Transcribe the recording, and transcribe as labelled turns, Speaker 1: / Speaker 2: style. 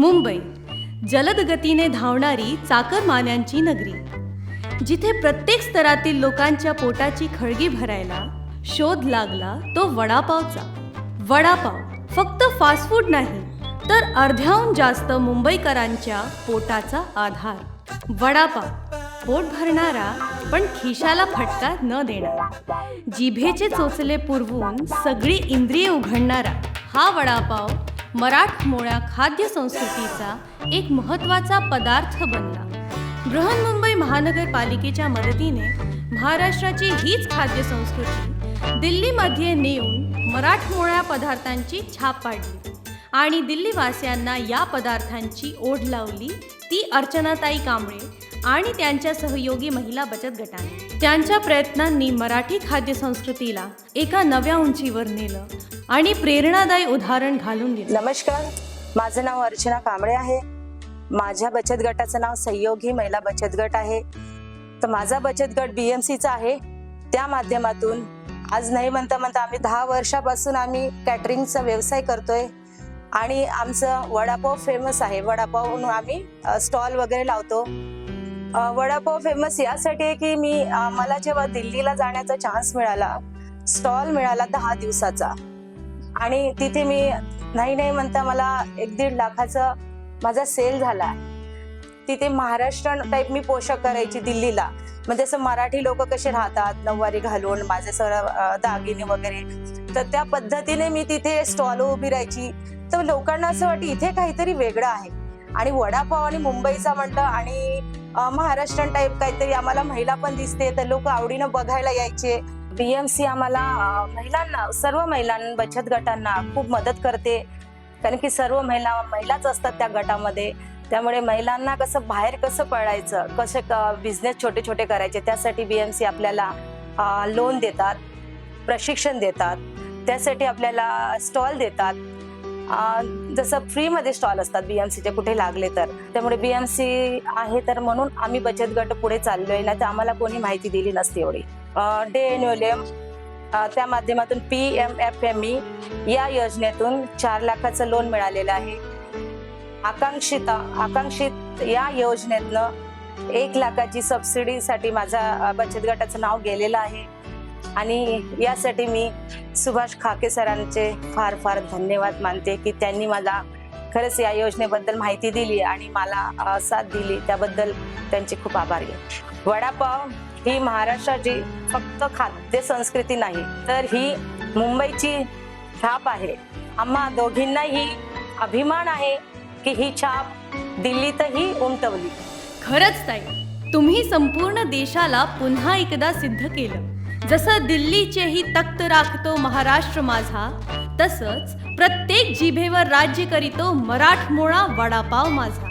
Speaker 1: मुंबई. जलदगतीने धावणारी चाकरमान्यांची नगरी. जिथे प्रत्येक स्तरातील लोकांच्या पोटाची खळगी भरायला शोध लागला तो वडापावचा. वडापाव फक्त फास्ट फूड नाही तर अर्ध्याहून जास्त मुंबईकरांच्या पोटाचा आधार. वडापाव पोट भरणारा पण खिशाला फटका न देणारा. जिभेचे चोचले पुरवून सगळी इंद्रिये उघडणारा हा वडापाव मराठमोळ्या खाद्य संस्कृतीचा एक महत्त्वाचा पदार्थ बनला. बृहन्मुंबई महानगरपालिकेच्या मदतीने महाराष्ट्राची हीच खाद्य संस्कृती दिल्लीमध्ये नेऊन मराठमोळ्या पदार्थांची छाप पाडली आणि दिल्लीवासियांना या पदार्थांची ओढ लावली. ती अर्चनाताई कांबळे आणि त्यांच्या सहयोगी महिला बचत गटाने. त्यांच्या प्रयत्नांनी मराठी खाद्य संस्कृतीला एका नव्या उंचीवर नेलं. आणि प्रेरणादायी उदाहरण घालून दिले.
Speaker 2: नमस्कार माझं नाव अर्चना कांबळे आहे. माझ्या बचत गटाचं नाव सहयोगी महिला बचत गट आहे. तर माझा बचत गट बीएमसीचा आहे. त्या माध्यमातून आज नाही म्हणता म्हणता आम्ही दहा वर्षापासून आम्ही कॅटरिंगचा व्यवसाय करतोय. आणि आमचं वडापाव फेमस आहे. वडापाव म्हणून आम्ही स्टॉल वगैरे लावतो. वडापाव फेमस यासाठी आहे की मी मला जेव्हा दिल्लीला जाण्याचा चान्स मिळाला स्टॉल मिळाला दहा दिवसाचा. आणि तिथे मी नाही नाही म्हणता मला एक दीड लाखाचा माझा सेल झाला. तिथे महाराष्ट्र टाईप मी पोशाख करायची दिल्लीला. म्हणजे असं मराठी लोक कसे राहतात नऊवारी घालून माझे सर्व अ, दागिने वगैरे. तर त्या पद्धतीने मी तिथे स्टॉल उभी राहायची. तर लोकांना असं वाटतं इथे काहीतरी वेगळं आहे. आणि वडापाव आणि मुंबईचा म्हटलं आणि अ, महाराष्ट्रीयन टाईप काहीतरी आम्हाला महिला पण दिसते. तर लोक आवडीनं बघायला यायचे. बीएमसी आम्हाला महिलांना सर्व महिलांना बचत गटांना खूप मदत करते. कारण की सर्व महिला महिलाच असतात त्या गटामध्ये. त्यामुळे महिलांना कसं बाहेर कसं पळायचं कसे बिझनेस छोटे छोटे करायचे त्यासाठी बीएमसी आपल्याला लोन देतात प्रशिक्षण देतात. त्यासाठी आपल्याला स्टॉल देतात. जसं फ्रीमध्ये स्टॉल असतात बीएमसीचे कुठे लागले तर. त्यामुळे बीएमसी आहे तर म्हणून आम्ही बचत गट पुढे चाललोय नाही तर आम्हाला कोणी माहिती दिली नसती एवढी. डे एन्युअलियम त्या माध्यमातून P M F M E या योजनेतून चार लाखाचं लोन मिळालेलं आहे. आकांक्षिता आकांक्षित या योजनेतनं एक लाखाची सबसिडीसाठी माझा बचत गटाचं नाव गेलेलं आहे. आणि यासाठी मी सुभाष खाके सरांचे फार फार धन्यवाद मानते की त्यांनी मला खरंच या योजनेबद्दल माहिती दिली आणि मला साथ दिली. त्याबद्दल त्यांचे खूप आभार आहे. वडापाव ही महाराष्ट्राची फक्त खाद्य संस्कृती नाही तर ही मुंबईची छाप आहे. आम्हा दोघींनाही अभिमान आहे की ही छाप दिल्लीतही उमटवली.
Speaker 1: खरंच ताई तुम्ही संपूर्ण देशाला पुन्हा एकदा सिद्ध केलं. जसं दिल्लीचेही तख्त राखतो महाराष्ट्र माझा तसंच प्रत्येक जिभेवर राज्य करीतो मराठमोळा वडापाव माझा.